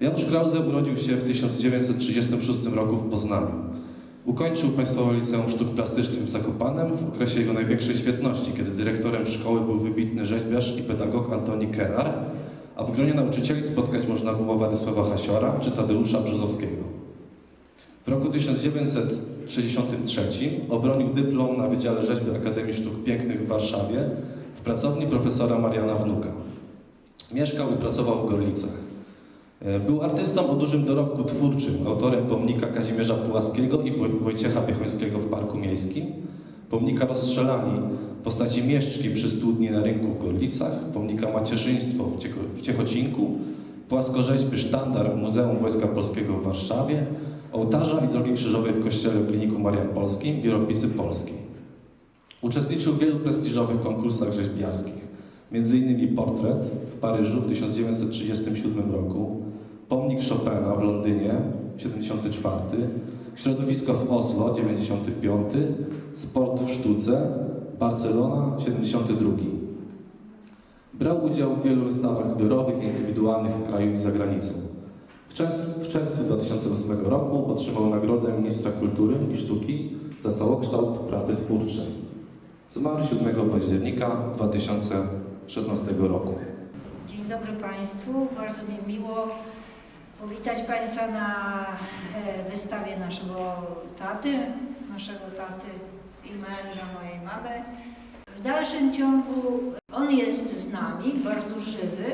Janusz Krause urodził się w 1936 roku w Poznaniu. Ukończył Państwowe Liceum Sztuk Plastycznych w Zakopanem w okresie jego największej świetności, kiedy dyrektorem szkoły był wybitny rzeźbiarz i pedagog Antoni Kerar, a w gronie nauczycieli spotkać można było Władysława Hasiora czy Tadeusza Brzozowskiego. W roku 1963 obronił dyplom na Wydziale Rzeźby Akademii Sztuk Pięknych w Warszawie w pracowni profesora Mariana Wnuka. Mieszkał i pracował w Gorlicach. E, Był artystą o dużym dorobku twórczym, autorem pomnika Kazimierza Pułaskiego i Woj- Wojciecha Biechońskiego w Parku Miejskim, pomnika Rozstrzelani w postaci mieszczki przy studni na rynku w Gorlicach, pomnika Macierzyństwo w, Ciechocinku, płaskorzeźby Sztandar w Muzeum Wojska Polskiego w Warszawie, ołtarza i drogi krzyżowej w kościele Kliniku Marian Polskim i ropisy Polski. Uczestniczył w wielu prestiżowych konkursach rzeźbiarskich, m.in. portret w Paryżu w 1937 roku, pomnik Chopina w Londynie 74, środowisko w Oslo 95, sport w sztuce Barcelona 72. Brał udział w wielu wystawach zbiorowych i indywidualnych w kraju i za granicą. W czerwcu, w czerwcu 2008 roku otrzymał nagrodę Ministra Kultury i Sztuki za całokształt pracy twórczej. Zmarł 7 października 2016 roku. Dzień dobry Państwu. Bardzo mi miło powitać Państwa na e, wystawie naszego taty, naszego taty i męża mojej mamy. W dalszym ciągu on jest z nami, bardzo żywy.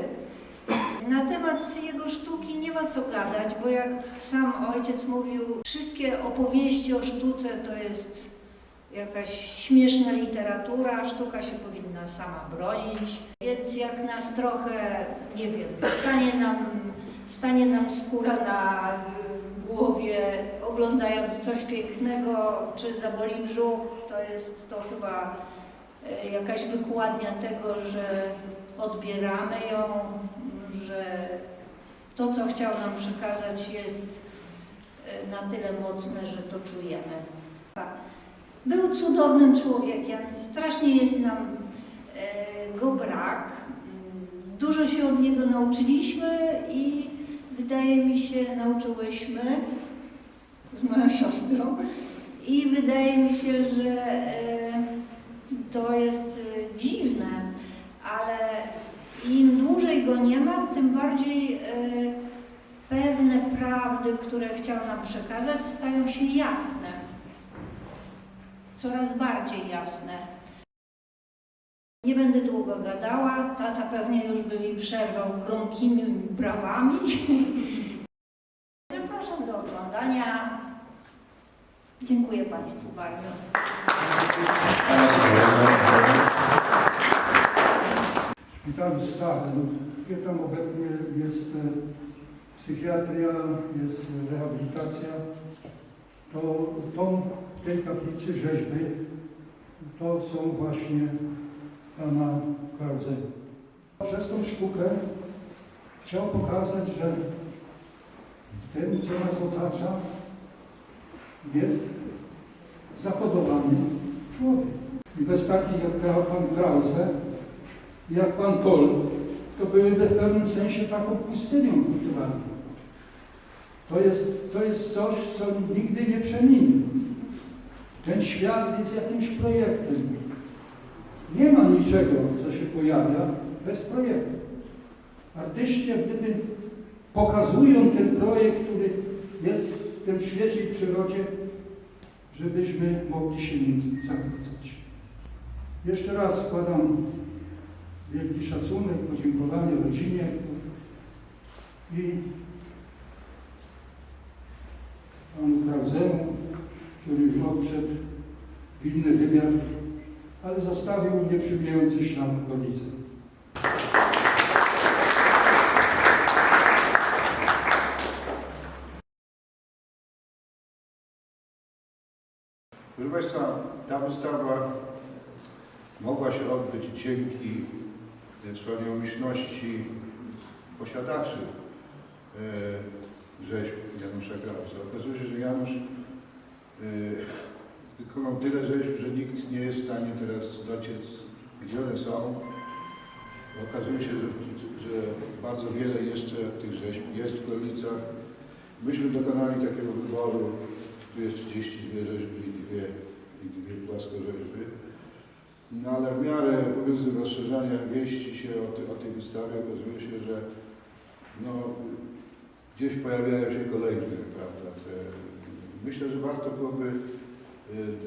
Na temat jego sztuki nie ma co gadać, bo jak sam ojciec mówił, wszystkie opowieści o sztuce to jest jakaś śmieszna literatura, sztuka się powinna sama bronić. Więc jak nas trochę, nie wiem, stanie nam, stanie nam skóra na głowie, oglądając coś pięknego, czy zaboli brzuch, to jest to chyba y, jakaś wykładnia tego, że odbieramy ją, że to, co chciał nam przekazać, jest y, na tyle mocne, że to czujemy. Był cudownym człowiekiem, strasznie jest nam e, go brak. Dużo się od niego nauczyliśmy i wydaje mi się, nauczyłyśmy z moją siostrą i wydaje mi się, że e, to jest e, dziwne, ale im dłużej go nie ma, tym bardziej e, pewne prawdy, które chciał nam przekazać, stają się jasne coraz bardziej jasne. Nie będę długo gadała, tata pewnie już by mi przerwał gromkimi brawami. Zapraszam do oglądania. Dziękuję Państwu bardzo. W szpitalu starym, gdzie tam obecnie jest e, psychiatria, jest rehabilitacja, to tą, tej kaplicy rzeźby to są właśnie pana Krause. Przez tą sztukę chciał pokazać, że w tym, co nas otacza, jest zakodowany człowiek. I bez takich jak pan Krause, jak pan Kol, to były w pewnym sensie taką pustynią kulturalną. To jest, to jest coś, co nigdy nie przeminie. Ten świat jest jakimś projektem. Nie ma niczego, co się pojawia bez projektu. Artyści jak gdyby pokazują ten projekt, który jest w tym świecie i przyrodzie, żebyśmy mogli się nim zachwycać. Jeszcze raz składam wielki szacunek, podziękowanie rodzinie i panu Krauzemu, który już odszedł w inny wymiar, ale zostawił nieprzymijający ślad golicy. Proszę Państwa, ta wystawa mogła się odbyć dzięki wspaniałomyślności posiadaczy e, rzeźb Janusza Krausa. Okazuje się, że Janusz e, wykonał tyle rzeźb, że nikt nie jest w stanie teraz dociec, gdzie one są. Okazuje się, że, że bardzo wiele jeszcze tych rzeźb jest w Gorlicach. Myśmy dokonali takiego wyboru, tu jest 32 rzeźby i dwie, i dwie płaskorzeźby. No ale w miarę powiedzmy rozszerzania wieści się o, ty, o tej wystawie okazuje się, że no, gdzieś pojawiają się kolejne, prawda? Te, myślę, że warto byłoby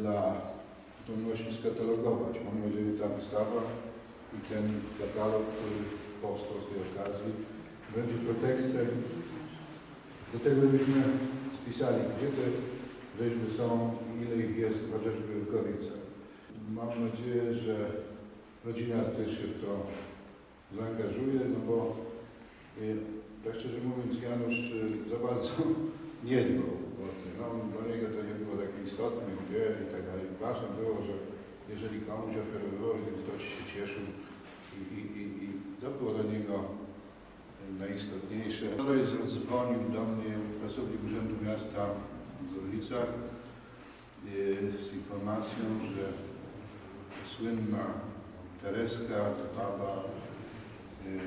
dla potomności skatalogować. Mam nadzieję, że ta wystawa i ten katalog, który powstał z tej okazji, będzie pretekstem do tego, żebyśmy spisali, gdzie te rzeźby są i ile ich jest chociażby w Gorlicach. Mam nadzieję, że rodzina też się w to zaangażuje, no bo y, tak szczerze mówiąc Janusz y, za bardzo nie dbał. No, dla niego to nie było takie istotne, gdzie i tak dalej. Ważne było, że jeżeli komuś oferował, to ktoś się cieszył i, i, i, i to było dla niego najistotniejsze. Wczoraj zadzwonił do mnie pracownik Urzędu Miasta w Zorlicach y, z informacją, że słynna Tereska, baba, y,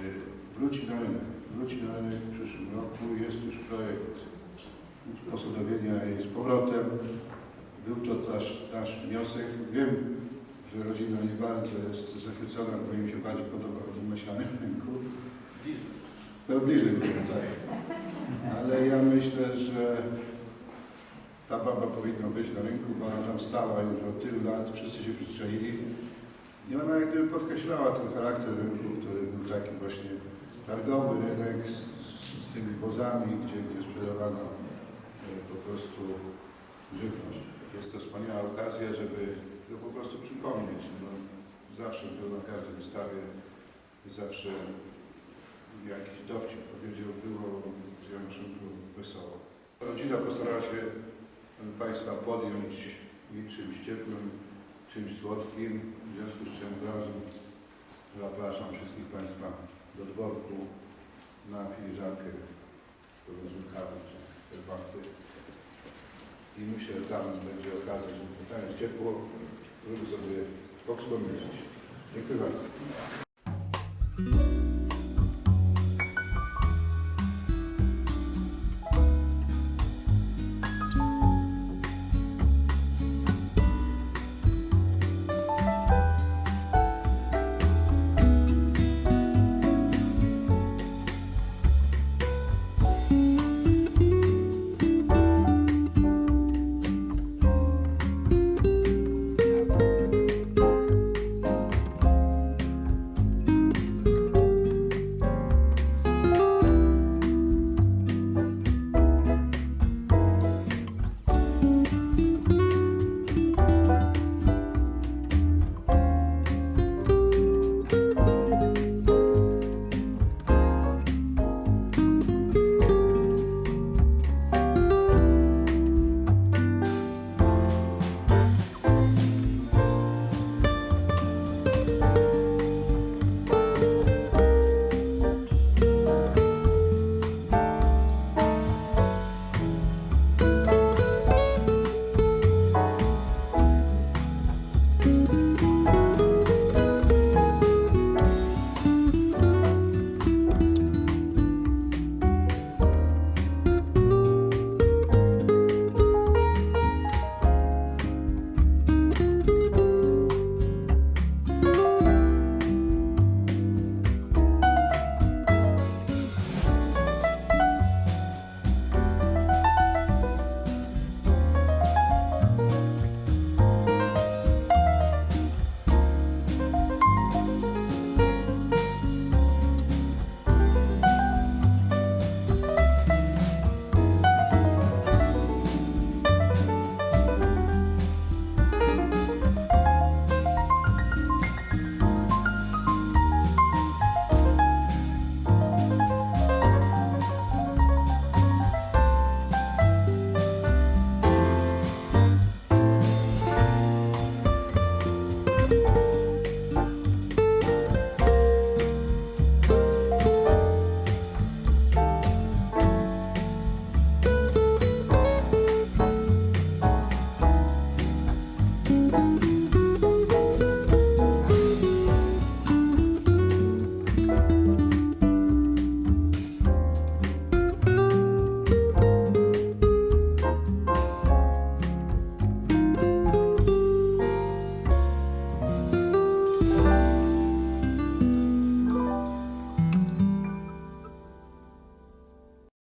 wróci na rynek. Wróci na rynek w przyszłym roku. Jest już projekt posadowienia jej z powrotem. Był to nasz, nasz wniosek. Wiem, że rodzina nie bardzo jest zachwycona, bo im się bardziej podoba w myślanym rynku. No bliżej tak. Ale ja myślę, że ta baba powinna być na rynku, bo ona tam stała już od tylu lat, wszyscy się przyzwyczaili. I ona jak gdyby podkreślała ten charakter rynku, który był taki właśnie targowy rynek z, z tymi wozami, gdzie, gdzie sprzedawano po prostu żywność. Jest to wspaniała okazja, żeby to po prostu przypomnieć. No, zawsze było na każdej wystawie, zawsze jakiś dowcip powiedział, było z Januszem wesoło. Rodzina postarała się Państwa podjąć czymś ciepłym, czymś słodkim, w związku z czym od razu zapraszam wszystkich Państwa do dworku na filiżankę powiedzmy kawy czy herbaty. I myślę, że tam będzie okazja, żeby tam jest ciepło, żeby sobie powspominać. Dziękuję bardzo.